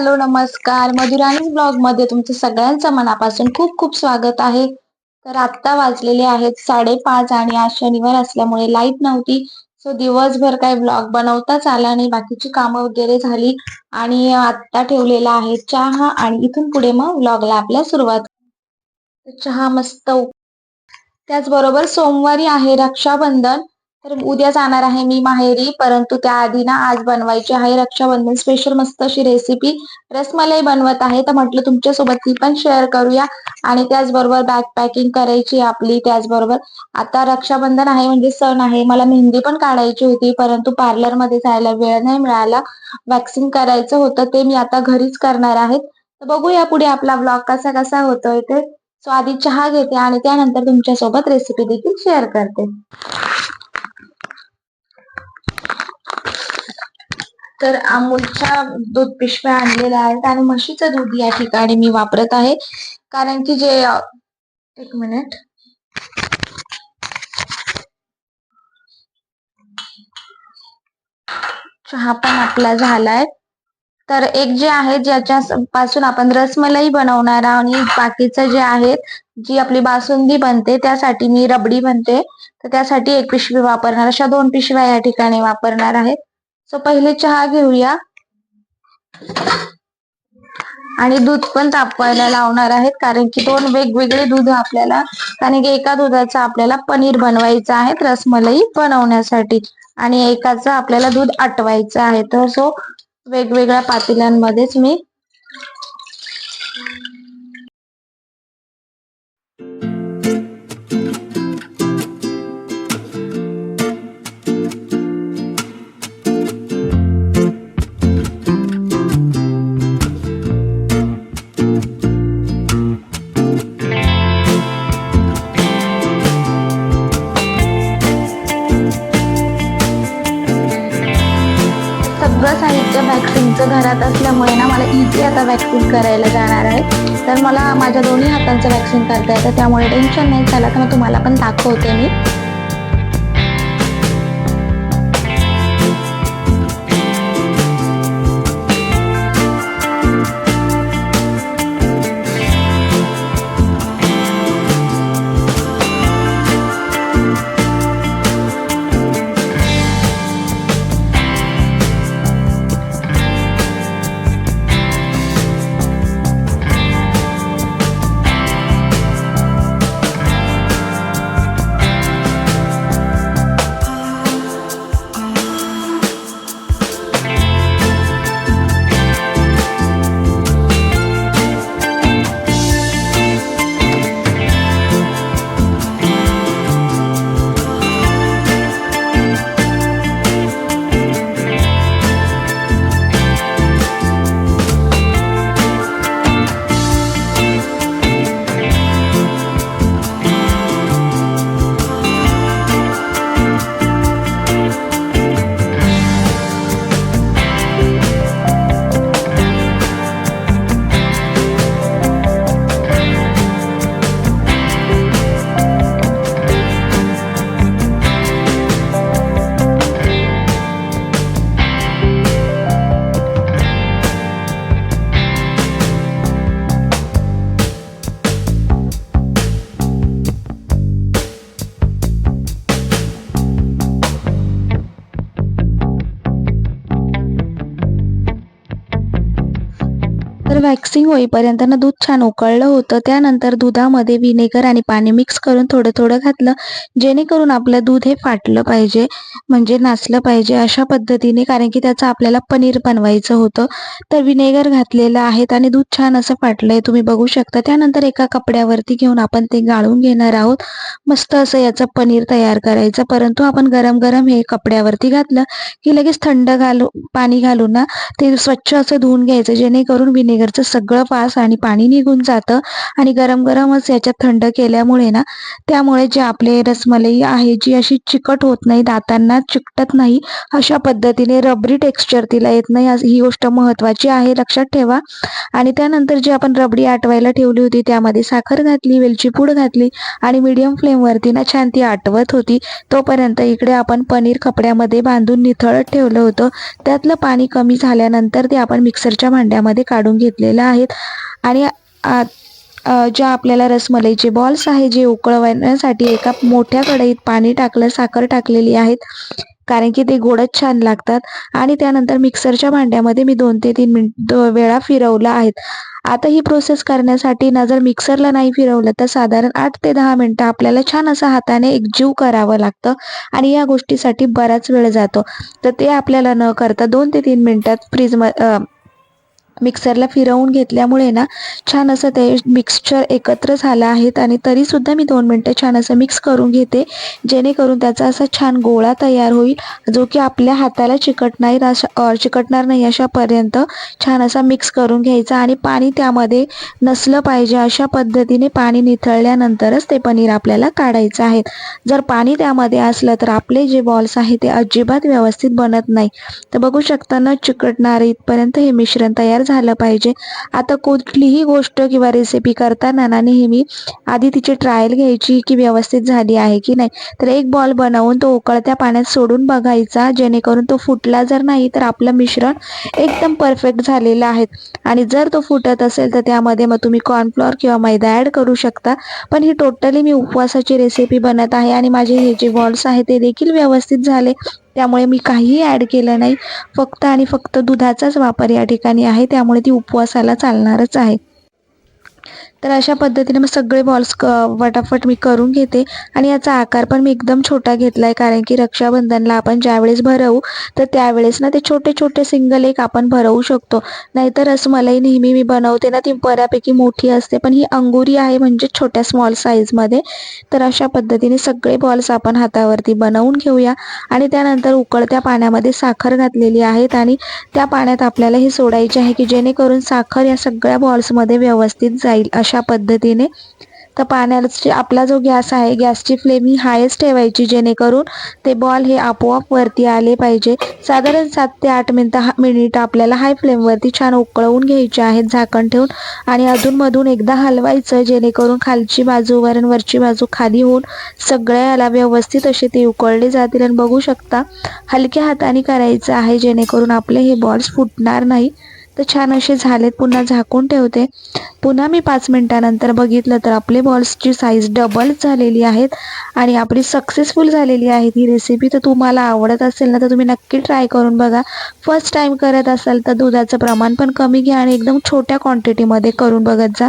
Hello नमस्कार. मधुराणी ब्लॉगमध्ये तुमचं सगळ्यांचं मनापासून खूप खूप स्वागत आहे. तर आत्ता वाजलेले आहेत साडेपाच आणि आज शनिवार असल्यामुळे लाइट नव्हती. सो दिवसभर काय ब्लॉग बनवताच आला नाही. बाकीची कामं वगैरे झाली आणि आत्ता ठेवलेला आहे चहा आणि इथून पुढे मग ब्लॉगला आपल्या सुरुवात. चहा मस्त त्याचबरोबर सोमवारी आहे रक्षाबंधन. तर उद्या जाणार आहे मी माहेरी परंतु त्याआधी ना आज बनवायची आहे रक्षाबंधन स्पेशल मस्त अशी रेसिपी रसमलाई बनवत आहे तर म्हटलं तुमच्यासोबत ती पण शेअर करूया. आणि त्याचबरोबर बॅग पॅकिंग करायची आपली त्याचबरोबर. आता रक्षाबंधन आहे म्हणजे सण आहे मला मेहंदी पण काढायची होती परंतु पार्लरमध्ये जायला वेळ नाही मिळाला. वॅक्सिंग करायचं होतं ते मी आता घरीच करणार आहे तर बघूया पुढे आपला ब्लॉग कसा कसा होतोय ते. सो आधी चहा घेते आणि त्यानंतर तुमच्यासोबत रेसिपी देखील शेअर करते. तर अमूलच्या दूध पिशव्या आणलेल्या आहेत आणि म्हशीचं दूध या ठिकाणी मी वापरत आहे. कारण की जे एक मिनिट चहा पण आपला झालाय. तर एक जे आहे ज्याच्या पासून आपण रसमलाई बनवणार आहोत आणि बाकीचं जे आहे जी आपली बासुंदी बनते त्यासाठी मी रबडी बनते तर त्यासाठी एक पिशवी वापरणार अशा दोन पिशव्या या ठिकाणी वापरणार आहेत सो पहिले चहा घेऊया. आणि दूध पण तापवायला लावणार आहेत कारण की दोन वेगवेगळे दूध आपल्याला कारण की एका दुधाचं आपल्याला पनीर बनवायचं आहे रसमलाई बनवण्यासाठी. आणि एकाचं आपल्याला दूध आटवायचं आहे. तर सो वेगवेगळ्या पातेल्यांमध्येच मी सगळं साहित्य वॅक्सिनचं घरात असल्यामुळे ना मला इझी आता वॅक्सिन करायला जाणार आहे. तर मला माझ्या दोन्ही हातांचं वॅक्सिन करता येतं त्यामुळे टेन्शन नाही. झालं तर मग तुम्हाला पण दाखवते मी. वॅक्सिंग होईपर्यंत ना दूध छान उकळलं होतं. त्यानंतर दुधामध्ये विनेगर आणि पाणी मिक्स करून थोडं थोडं घातलं जेणेकरून आपलं दूध हे फाटलं पाहिजे म्हणजे नासलं पाहिजे अशा पद्धतीने कारण की त्याचं आपल्याला पनीर बनवायचं होतं. तर विनेगर घातलेलं आहेत आणि दूध छान असं फाटलंय तुम्ही बघू शकता. त्यानंतर एका कपड्यावरती घेऊन आपण ते गाळून घेणार आहोत. मस्त असं याचं पनीर तयार करायचं. परंतु आपण गरम गरम हे कपड्यावरती घातलं की लगेच थंड घालू पाणी घालून ना ते स्वच्छ असं धुवून घ्यायचं जेणेकरून व्हिनेगर त्यावरचं सगळं वास आणि पाणी निघून जातं आणि गरम गरमच याच्यात थंड केल्यामुळे ना त्यामुळे जे आपले रसमलाई आहे जी अशी चिकट होत नाही दातांना चिकटत नाही अशा पद्धतीने रबरी टेक्स्चर तिला येत नाही ही गोष्ट महत्वाची आहे लक्षात ठेवा. आणि त्यानंतर जी आपण रबडी आटवायला ठेवली होती त्यामध्ये साखर घातली वेलची पूड घातली आणि मीडियम फ्लेमवरती ना छान ती आटवत होती. तोपर्यंत इकडे आपण पनीर कपड्यामध्ये बांधून निथळत ठेवलं होतं. त्यातलं पाणी कमी झाल्यानंतर ते आपण मिक्सरच्या भांड्यामध्ये काढून घेतलेलं आहेत. आणि ज्या आपल्याला रसमलाईचे बॉल्स आहे जे उकळवण्यासाठी एका मोठ्या कढईत पाणी टाकलं साखर टाकलेली आहेत. कारण की ते गोडच छान लागतात. आणि त्यानंतर मिक्सरच्या भांड्यामध्ये मी दोन ते तीन मिनिट वेळा फिरवलं आहेत. आता ही प्रोसेस करण्यासाठी ना जर मिक्सरला नाही फिरवलं तर साधारण आठ ते दहा मिनटं आपल्याला छान असं हाताने एकजीव करावं लागतं. आणि या गोष्टीसाठी बराच वेळ जातो. तर ते आपल्याला न करता दोन ते तीन मिनिटात फ्रीज मिक्सरला फिरवून घेतल्यामुळे ना छान असं ते मिक्सचर एकत्र झालं आहेत आणि तरीसुद्धा मी दोन मिनटं छान असं मिक्स करून घेते. जेणेकरून त्याचा असा छान गोळा तयार होईल जो की आपल्या हाताला चिकटणार अशा चिकटणार नाही अशापर्यंत छान असा मिक्स करून घ्यायचा आणि पाणी त्यामध्ये नसलं पाहिजे अशा पद्धतीने पाणी निथळल्यानंतरच ते पनीर आपल्याला काढायचं आहे. जर पाणी त्यामध्ये असलं तर आपले जे बॉल्स आहेत ते अजिबात व्यवस्थित बनत नाही. तर बघू शकता न चिकटणार इथपर्यंत हे मिश्रण तयार झालं पाहिजे. आता कुठलीही गोष्ट किंवा रेसिपी करताना ना नेहमी आधी तिची ट्रायल घ्यायची की व्यवस्थित झाली आहे की नाही. तर एक बॉल बनवून तो उकळत्या पाण्यात सोडून बघायचा जेणेकरून तो फुटला जर नाही तर आपलं मिश्रण एकदम परफेक्ट झालेलं आहे. आणि जर तो फुटत असेल तर त्यामध्ये मग तुम्ही कॉर्नफ्लॉर किंवा मैदा ॲड करू शकता. पण ही टोटली मी उपवासाची रेसिपी बनत आहे आणि माझे हे जे बॉल्स आहे ते देखील व्यवस्थित झाले. त्यामुळे मी काहीही ॲड केलं नाही. फक्त आणि फक्त दुधाचाच वापर या ठिकाणी आहे. त्यामुळे ती उपवासाला चालणारच आहे. तर अशा पद्धतीने मग सगळे बॉल्स क फटाफट मी करून घेते. आणि याचा आकार पण मी एकदम छोटा घेतला आहे कारण की रक्षाबंधनला आपण ज्यावेळेस भरवू तर त्यावेळेस ना ते छोटे छोटे सिंगल एक आपण भरवू शकतो. नाहीतर रसमलाई नेहमी मी बनवते ना ती बऱ्यापैकी मोठी असते पण ही अंगुरी आहे म्हणजे छोट्या स्मॉल साईजमध्ये तर अशा पद्धतीने सगळे बॉल्स आपण हातावरती बनवून घेऊया. आणि त्यानंतर उकळत्या पाण्यामध्ये साखर घातलेली आहेत आणि त्या पाण्यात आपल्याला हे सोडायचे आहे की जेणेकरून साखर या सगळ्या बॉल्समध्ये व्यवस्थित जाईल अशा अशा पद्धतीने. तर पाण्याची आपला जो गॅस आहे गॅसची फ्लेम ही हायच ठेवायची जेणेकरून ते बॉल हे आपोआप वरती आले पाहिजे. साधारण सात ते आठ मिनटं मिनिट आपल्याला हाय फ्लेमवरती छान उकळवून घ्यायचे आहेत झाकण ठेवून. आणि अधूनमधून एकदा हलवायचं जेणेकरून खालची बाजू वरण वरची बाजू खाली होऊन सगळ्याला व्यवस्थित असे ते उकळले जातील. आणि बघू शकता हलक्या हाताने करायचं आहे जेणेकरून आपले हे बॉल्स फुटणार नाही. तर छान असे झालेत. पुन्हा झाकून ठेवते. पुन्हा मी पाच मिनटानंतर बघितलं तर आपले बॉल्सची साईज डबल झालेली आहेत आणि आपली सक्सेसफुल झालेली आहे ही रेसिपी तर तुम्हाला आवडत असेल ना तर तुम्ही नक्की ट्राय करून बघा. फर्स्ट टाइम करत असाल तर दुधाचं प्रमाण पण कमी घ्या आणि एकदम छोट्या क्वांटिटीमध्ये करून बघत जा.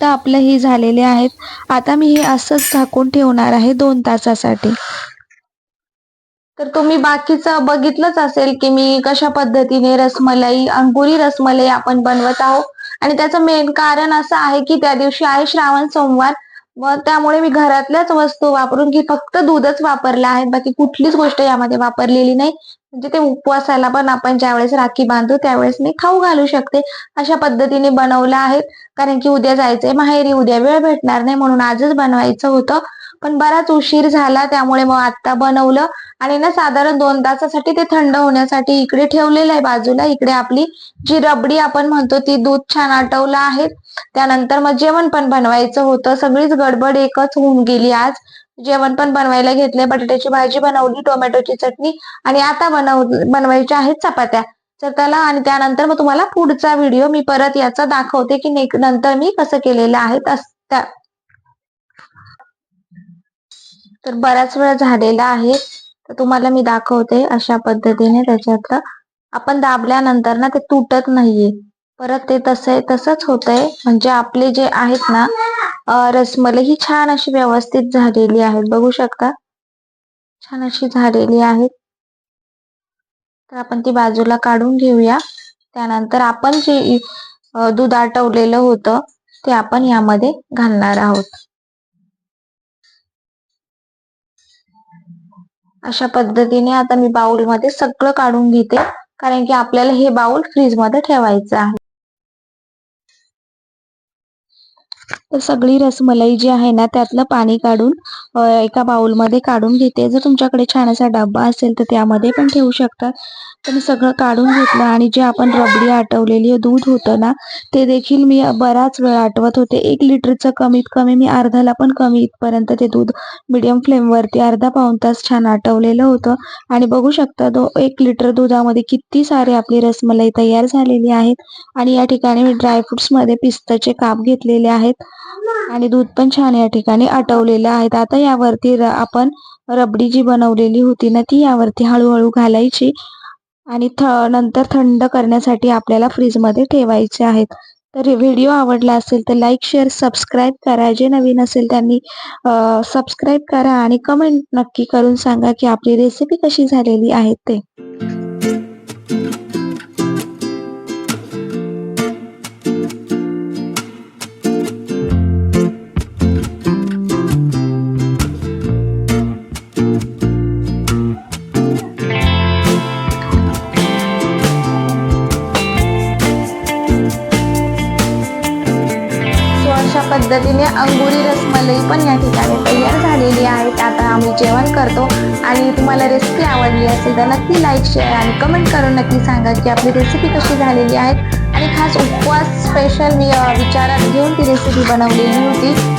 तर आपलं हे झालेले आहेत. आता मी हे असंच झाकून ठेवणार आहे दोन तासासाठी. तर तुम्ही बाकीचं बघितलंच असेल की मी कशा पद्धतीने रसमलाई अंकुरी रसमलाई आपण बनवत आहोत. आणि त्याचं मेन कारण असं आहे की त्या दिवशी आहे श्रावण सोमवार. व त्यामुळे मी घरातल्याच वस्तू वापरून की फक्त दूधच वापरलं आहे. बाकी कुठलीच गोष्ट यामध्ये वापरलेली नाही. म्हणजे ते उपवासाला पण आपण ज्यावेळेस राखी बांधू त्यावेळेस मी खाऊ घालू शकते. अशा पद्धतीने बनवलं आहे. कारण की उद्या जायचंय माहेरी उद्या वेळ भेटणार नाही म्हणून आजच बनवायचं होतं. पण बराच उशीर झाला त्यामुळे मग आता बनवलं. आणि ना साधारण दोन तासासाठी ते थंड होण्यासाठी इकडे ठेवलेलं आहे बाजूला. इकडे आपली जी रबडी आपण म्हणतो ती दूध छान आटवलं आहे. त्यानंतर मग जेवण पण बनवायचं होतं. सगळीच गडबड एकच होऊन गेली आज. जेवण पण बनवायला घेतले बटाट्याची भाजी बनवली टोमॅटोची चटणी आणि आता बनव बनवायच्या आहेत चपात्या. तर त्याला आणि त्यानंतर मग तुम्हाला पुढचा व्हिडिओ मी परत याचा दाखवते की नंतर मी कसं केलेलं आहे त्या तर बराच वेळ झालेला आहे. तर तुम्हाला मी दाखवते अशा पद्धतीने त्याच्यातलं. आपण दाबल्यानंतर ना ते तुटत नाहीये. परत ते तसं तसंच होतंय. म्हणजे आपले जे आहेत ना रसमलाई ही छान अशी व्यवस्थित झालेली आहेत. बघू शकता? छान अशी झालेली आहेत. तर आपण ती बाजूला काढून घेऊया. त्यानंतर आपण जे दूध आटवलेलं होतं ते आपण यामध्ये घालणार आहोत. अशा पद्धतीने आता मी बाउलमध्ये सगळं काढून घेते. कारण की आपल्याला हे बाउल फ्रीजमध्ये ठेवायचं आहे. सगळी रसमलाई जी आहे ना त्यातलं पाणी काढून एका बाउलमध्ये काढून घेते. जर तुमच्याकडे छान असा डब्बा असेल तर त्यामध्ये पण ठेवू शकता. तर मी सगळं काढून घेतलं आणि जे आपण रबडी आटवलेली दूध होतं ना ते देखील मी बराच वेळ आटवत होते. एक लिटरचं कमीत कमी मी अर्ध्याला पण कमी इथपर्यंत ते दूध मिडियम फ्लेमवरती अर्धा पाऊण तास छान आटवलेलं होतं. आणि बघू शकता दो एक लिटर दुधामध्ये किती सारी आपली रसमलाई तयार झालेली आहेत. आणि या ठिकाणी मी ड्रायफ्रुट्समध्ये पिस्ताचे काप घेतलेले आहेत. आणि दूध पण छान या ठिकाणी आटवलेलं आहेत. आता यावरती आपण रबडी जी बनवलेली होती ना ती यावरती हळूहळू घालायची. आणि थ नंतर थंड करण्यासाठी आपल्याला फ्रीजमध्ये ठेवायचे आहेत. तर व्हिडिओ आवडला असेल तर लाईक शेअर सबस्क्राईब करा. जे नवीन असेल त्यांनी सबस्क्राईब करा आणि कमेंट नक्की करून सांगा की आपली रेसिपी कशी झालेली आहे ते. पद्धतीने अंगुरी रसमलाई पण या ठिकाणी तयार झालेली आहे. आता आम्ही जेवण करतो आणि तुम्हाला रेसिपी आवडली असेल तर नक्की लाईक शेअर आणि कमेंट करून नक्की सांगा की आपली रेसिपी कशी झालेली आहे. आणि खास उपवास स्पेशल मी विचारात घेऊन ती रेसिपी बनवलेली होती.